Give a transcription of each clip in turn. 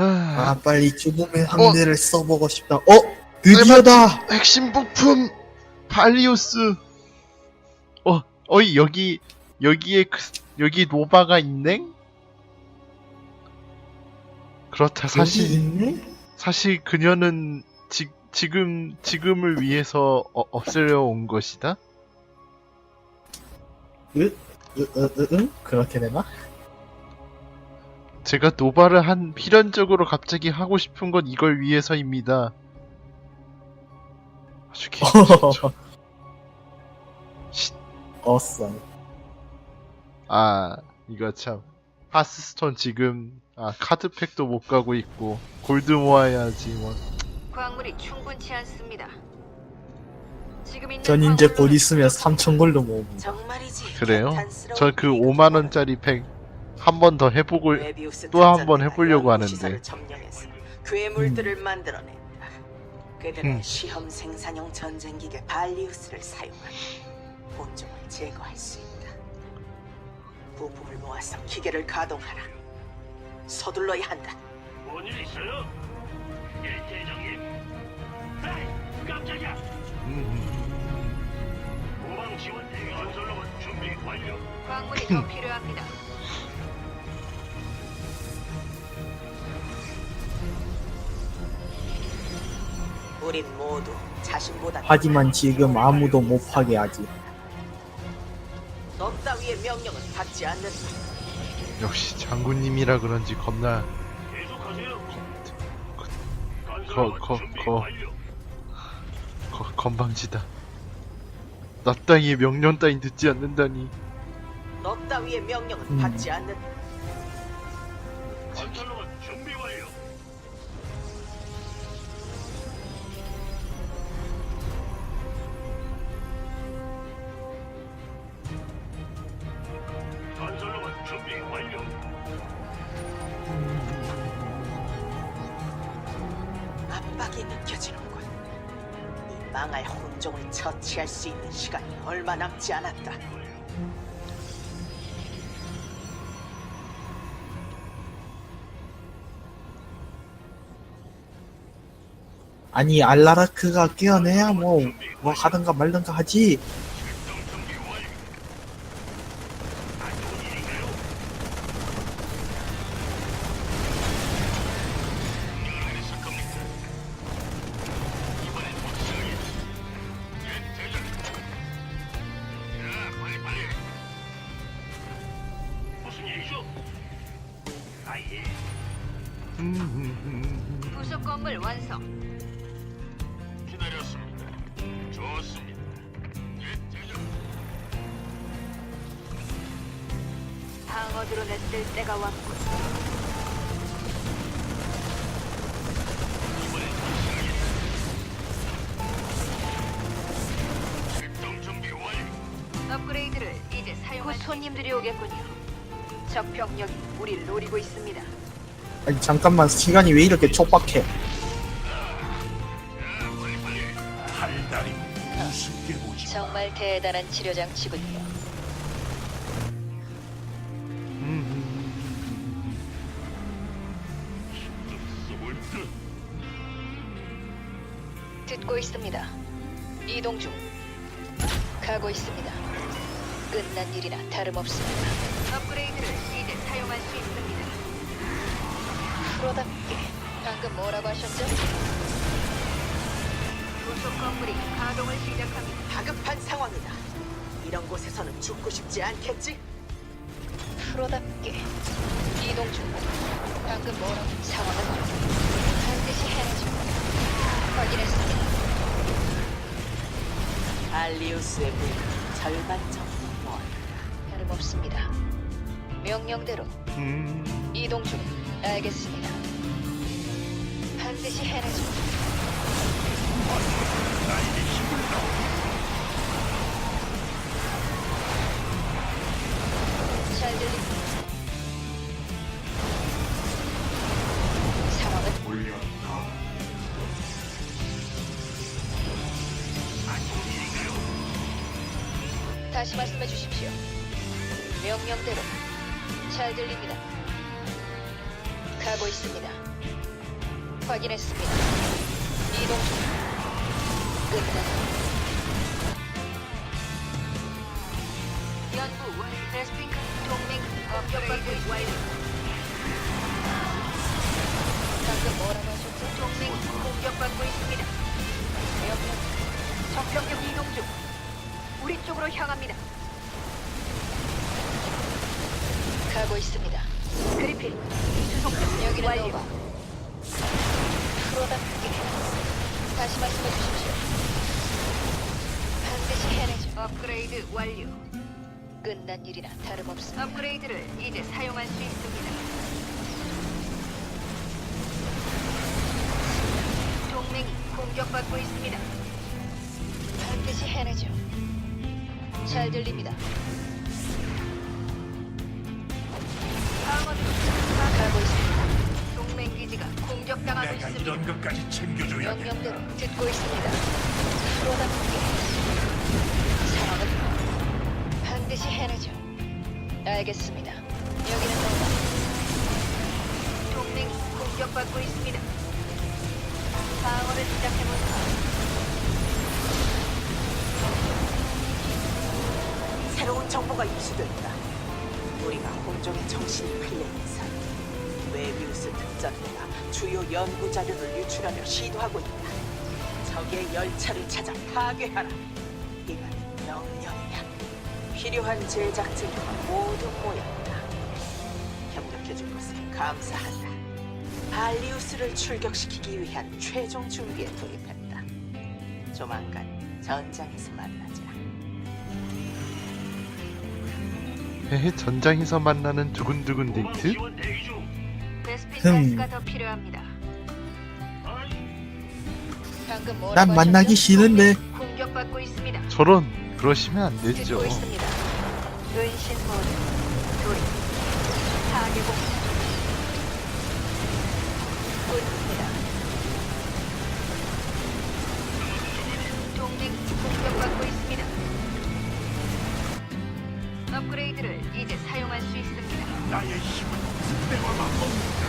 아, 아 빨리 죽음의 상대를 써보고 싶다. 어? 드디어다! 핵심 부품 발리우스. 어, 어이 여기 여기에 그, 여기 노바가 있네? 그렇다 사실? 사실 그녀는 지, 지금 지금을 위해서 어, 없애려 온 것이다. 으, 으, 으, 응? 그렇게 되나? 제가 노바를 한 필연적으로 갑자기 하고 싶은 건 이걸 위해서입니다. 아주 개좋죠. 어싸. 아 이거 참 하스스톤 지금 아 카드팩도 못 가고 있고 골드 모아야지 뭐. 광물이 충분치 않습니다. 지금 있는 전 이제 곧 있으면 3천 골로 모읍니다. 정말이지. 그래요? 전그 일이군. 5만 원짜리 팩 한 번 더 해보고 또 한 번 해보려고 하는데. 괴물들을 만들어낸다. 그들의 음. 시험 생산용 전쟁기계 발리우스를 사용하여 본종을 제거할 수 있다. 부품을 모아서 기계를 가동하라. 서둘러야 한다. 뭔일 있어요? 예, 대장님. 에이, 깜짝이야. 후방 지원 대기 건설로봇 준비 완료. 광물이 더 필요합니다. 우린 모두 자신보다 하지만 지금 아무도 못 파게 하지. 너 따위의 명령은 받지 않는다. 역시 장군님이라 그런지 겁나. 거- 거- 거. 거, 건방지다. 나 따위의 명령 따윈 듣지 않는다니. 너 따위의 명령은 음. 받지 않는다. 할 수 있는 시간이 얼마 남지 않았다. 아니 알라라크가 깨어내야 뭐, 뭐 하든가 말든가 하지. 방어드로 냈을 때가 왔군. 출동 준비 완료. 업그레이드를 이제 사용할 곧 손님들이 오겠군요. 적 병력이 우리를 노리고 있습니다. 아니 잠깐만 시간이 왜 이렇게 촉박해? 우습게. 정말 대단한 치료 장치군요. 있습니다. 이동 중. 가고 있습니다. 끝난 일이나 다름없습니다. 업그레이드를 이제 사용할 수 있습니다. 프로답게 방금 뭐라고 하셨죠? 부속 건물이 가동을 시작합니다. 다급한 상황이다. 이런 곳에서는 죽고 싶지 않겠지? 프로답게 이동 중. 방금 뭐라고 상황은 반드시 해내죠. 확인했습니다. 알리우스의 물 절반 정도 모아. 다름없습니다. 명령대로 음, 이동 중. 알겠습니다. 반드시 해내죠. 잘 들립니다. 다시 말씀해 주십시오. 명령대로 잘 들립니다. 가고 있습니다. 확인했습니다. 이동 중. 끝났습니다. 연구 완 베스핑크 동맹 공격받고 있습니다. 방금 뭐라고 하셨죠? 동맹 공격받고 있습니다. 여기는 적병력 이동 중. 우리 쪽으로 향합니다. 가고 있습니다. 그리핀 수송 여기는 완료. 프로답게 다시 말씀해 주십시오. 반드시 해내죠. 업그레이드 완료. 끝난 일이나 다름없습니다. 업그레이드를 이제 사용할 수 있습니다. 동맹이 공격받고 있습니다. 반드시 해내죠. 잘 들립니다. 방어도 가고 있습니다. 동맹 기지가 공격당하고 내가 있습니다. 이런 것까지 챙겨줘야 돼. 명령대로 듣고 있습니다. 프로답게 상황은 반드시 해내죠. 알겠습니다. 여기는 너다. 동맹이 공격받고 있습니다. 방어를 시작해볼까? 새로운 정보가 입수됐다. 우리가 혼종의 정신이 풀리면서 웨비우스 특전대가 주요 연구 자료를 유출하려 시도하고 있다. 적의 열차를 찾아 파괴하라. 이건 명령이야. 필요한 제작진과 모두 모였다. 협력해준 것에 감사한다. 발리우스를 출격시키기 위한 최종 준비에 돌입했다. 조만간 전장에서 만나자. 헤헤 전장에서 만나는 두근두근 데이트? 흠. 난 만나기? 싫은데. 저런 그러시면 안 되죠. 업그레이드를 이제 사용할 수 있습니다. 나의 힘은 내가 맞먹는다.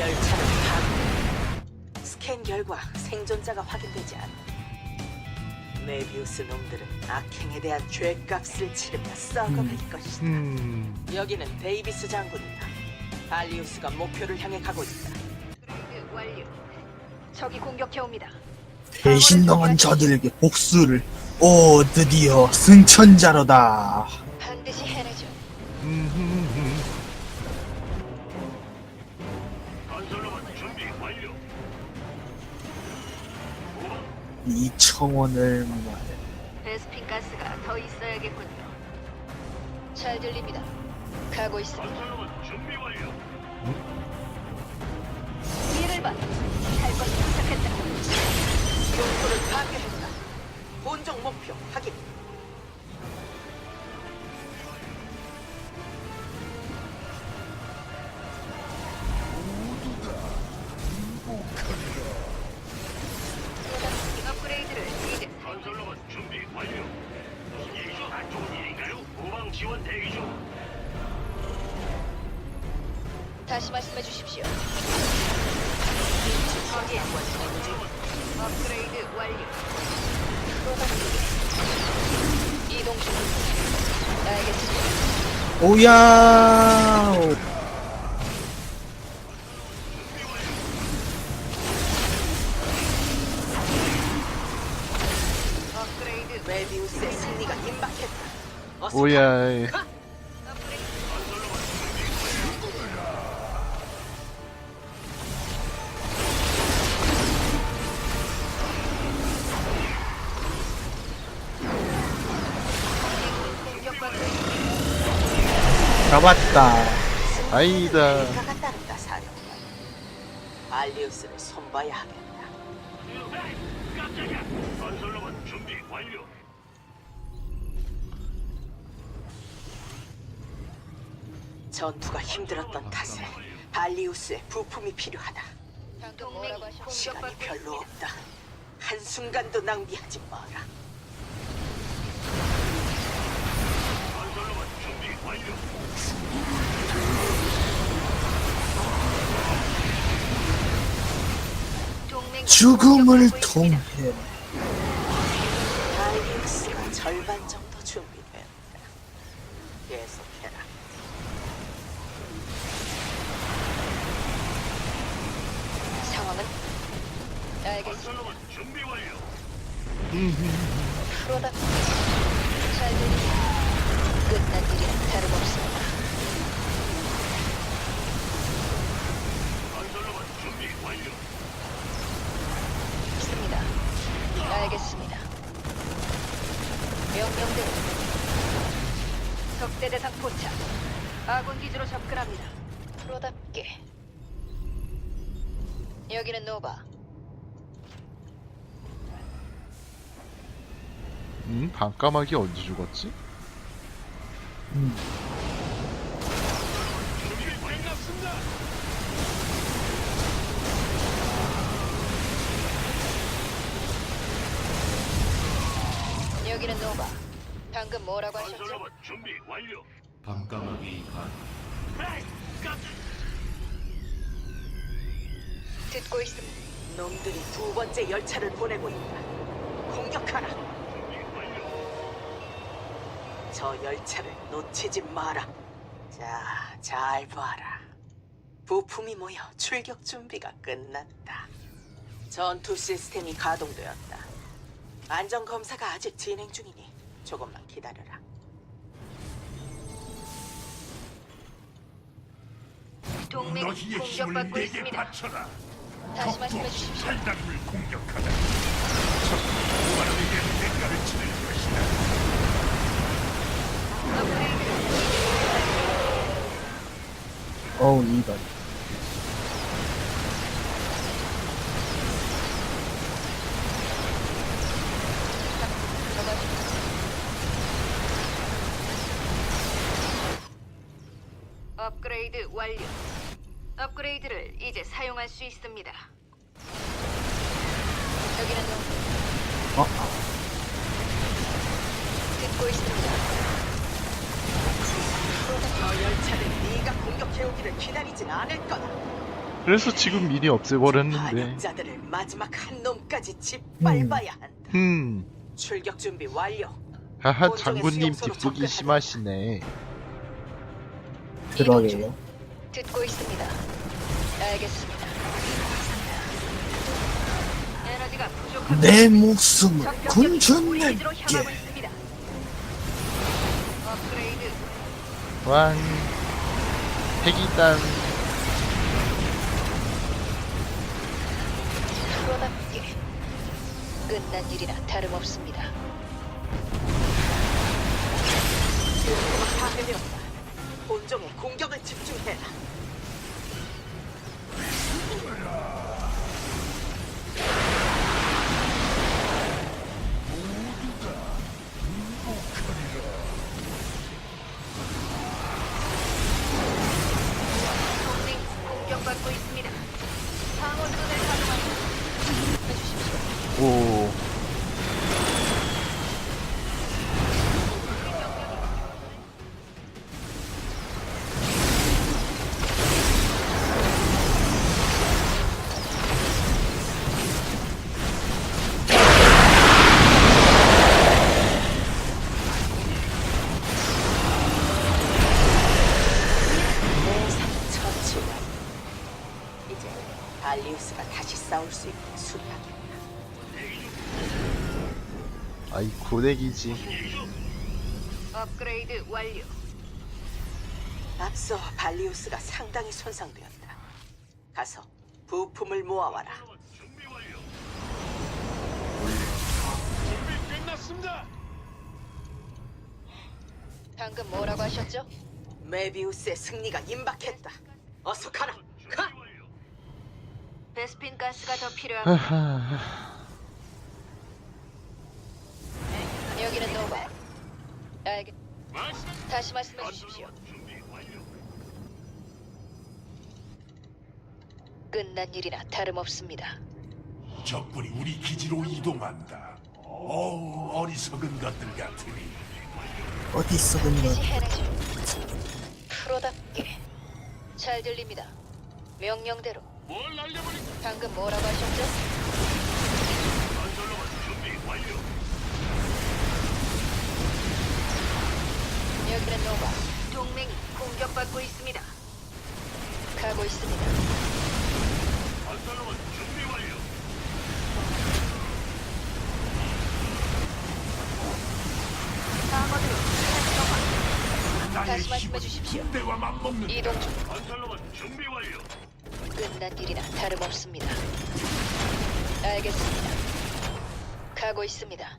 열차를 파괴. 스캔 결과 생존자가 확인되지 않아. 메비우스 놈들은 악행에 대한 죄값을 치르며 썩어갈 것이다. 음 여기는 데이비스 장군이다. 발리우스가 목표를 향해 가고 있다. 업그레이드 완료. 적이 공격해 옵니다. 배신당한 자들에게 복수를. 오, 드디어 승천자로다. 2천원을 모아야 베스핀 가스가 더 있어야겠군요. 잘 들립니다. 가고 있습니다. 준비 완료. 이를 봐. 오야. 업그레이드 메비우스의 승리가 임박했다. 어서 오야 잡았다. 아이다. 사령관. 발리우스를 손봐야 하겠다. 깜짝이야. 건설로만 준비 완료. 전투가 힘들었던 탓에 발리우스의 부품이 필요하다. 방금 뭐라고? 시간이 별로. 없다. 한순간도 낭비하지 마라. 죽음을 통해 다이닉스가 절반 정도 준비되었다. 계속해라. 상황은 알겠어. 준비 완료. 음, 음, 음. 프로답게 잘 들리냐? 끝난 일이라 다름없습니다. 건설로봇 준비 완료. 있습니다. 알겠습니다. 명령대로 적대 대상 포착. 아군 기지로 접근합니다. 프로답게. 여기는 노바. 음? 반까마귀 언제 죽었지? 여기는 노바. 방금 뭐라고 하셨죠? 건설로봇 준비 완료. 밤까마귀 반 에이, 깜짝. 듣고 있습니다. 놈들이 두 번째 열차를 보내고 있다. 공격하라. 저 열차를 놓치지 마라. 자, 잘 봐라. 부품이 모여 출격 준비가 끝났다. 전투 시스템이 가동되었다. 안전 검사가 아직 진행 중이니 조금만 기다려라. 동맹이 너희의 힘을 공격받고 내게 있습니다. 바쳐라. 다시 말씀해 주십시오. 살당을 공격하다. 바람에게 대가를 치를 것이다. 어우 이발 업그레이드 완료. 업그레이드를 이제 사용할 수 있습니다. 여기는 노 어? 듣고 있습니다. 저 열차를 네가 공격해오기를 기다리진 않을 거다. 그래서 지금 미리 없애버렸는데 반역자들을 마지막 한 놈까지 짓밟아야 한다. 음 출격 준비 완료. 하하 장군님 뒷북이 심하시네 그러게요 듣고 있습니다. 알겠습니다. 에너지가 부족합니다. 내 목숨을 기지로 향하고 군주님께 있습니다. 왕 핵이단 프로답게 끝난 일이나 다름없습니다. 파괴되었다. 본종의 공격을 집중해라. 발리우스가 다시 싸울 수 있게 수리하겠다. 아이 고데기지 업그레이드 완료. 앞서 발리우스가 상당히 손상되었다. 가서 부품을 모아와라. 준비 완료. 방금 뭐라고 하셨죠? 메비우스의 승리가 임박했다. 어서 가라. 가. 베스핀 가스가 더 필요합니다. 하하 여기는 노바. 알겠. 다시 말씀해 주십시오. 끝난 일이나 다름없습니다. 적군이 우리 기지로 이동한다. 어우, 어리석은 것들 같으니. 어디 있어 해내죠. 프로답게 잘 들립니다. 명령대로. 방금 뭐라고 하셨죠? 완료. 여기는 노바. 동맹이 공격받고 있습니다. 가고 있습니다. 건설로봇 준비 완료. 방어드로 활성화. 나의 다시 말씀해 주십시오. 맞먹는 이동 중. 건설로봇 준비 완료. 끝난 일이나 다름없습니다. 알겠습니다. 가고 있습니다.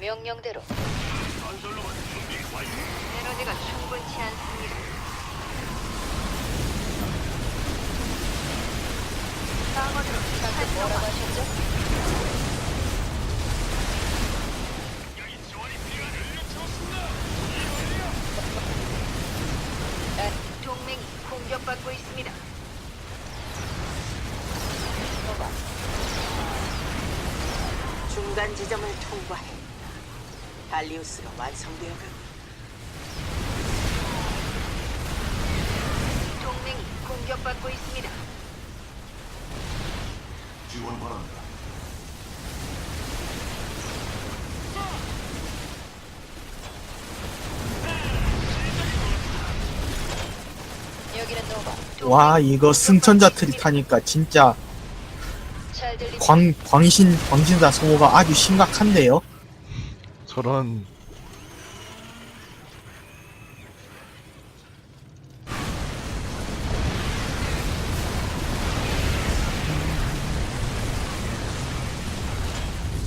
명령대로 건설로봇 준비 완료. 에너지가 충분치 않습니다. 방어드로 방금 뭐라고 하셨죠? 여기 지원이 필요한 좋습니다. 아, 동맹이 공격받고 있습니다. 노바, 중간 지점을 통과했다. 발리우스가 완성되어 가고 동맹이 공격받고 있습니다. 지원 노바. 와 이거 승천자 트리 타니까 진짜. 광 광신 광신사 소모가 아주 심각한데요. 저런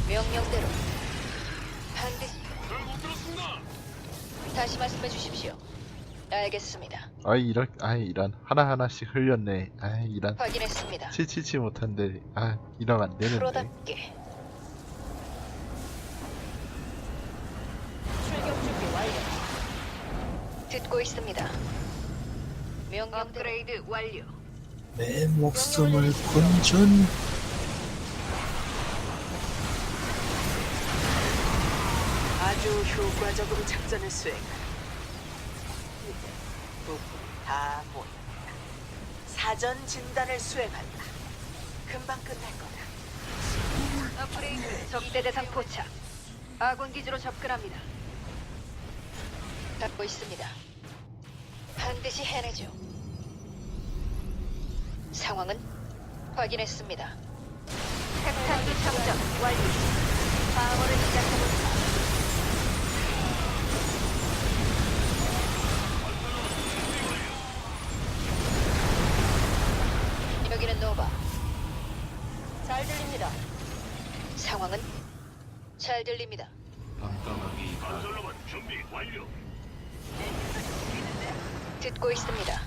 명령대로 반드시 다시 말씀해 주십시오. 알겠습니다. 아이 이런 아이 이런 하나 하나씩 흘렸네. 아이 이런 확인했습니다. 치치치 못한데 아 이러면 안 되는데. 프로답게 출격 준비 완료. 듣고 있습니다. 명령 업그레이드 완료. 내 목숨을 건전 아주 효과적으로 작전을 부품 다 모였다. 사전 진단을 수행한다. 금방 끝날 거다. 업그레이드 적대 대상 포착. 아군 기지로 접근합니다. 받고 있습니다. 반드시 해내죠. 상황은 확인했습니다. 핵탄두 장전 완료. 방어를 시작해볼까? 여기는 노바. 잘 들립니다. 상황은 잘 들립니다. 건설로봇 준비 완료. 듣고 있습니다.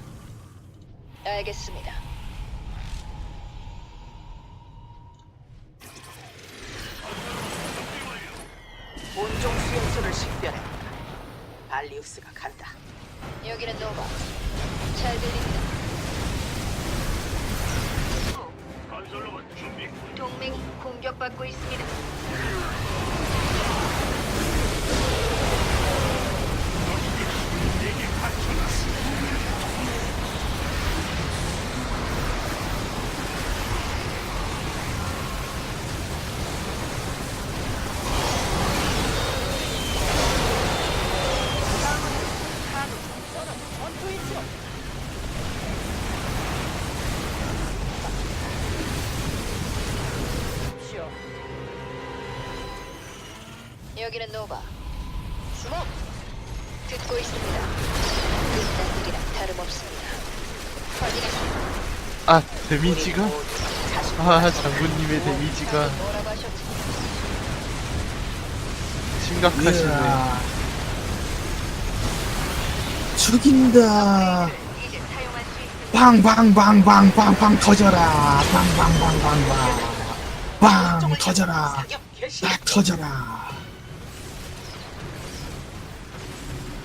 알겠습니다. 온종 수용소를 식별했다. 발리우스가 간다. 여기는 노바. 잘 들립니다. 건설로봇 준비. 동맹이 공격받고 있습니다. 여기는 노바. 수목. 듣고 있습니다. 일이라 다름없습니다. 확인했습니다. 아 데미지가 우리 모두 자신 아 장군님의 데미지가 뭐라고? 심각하시네. 이야. 죽인다. 이제 사용할 수 있습니다.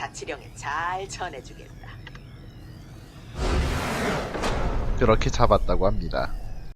자치령에 잘 전해주겠다. 그렇게 잡았다고 합니다.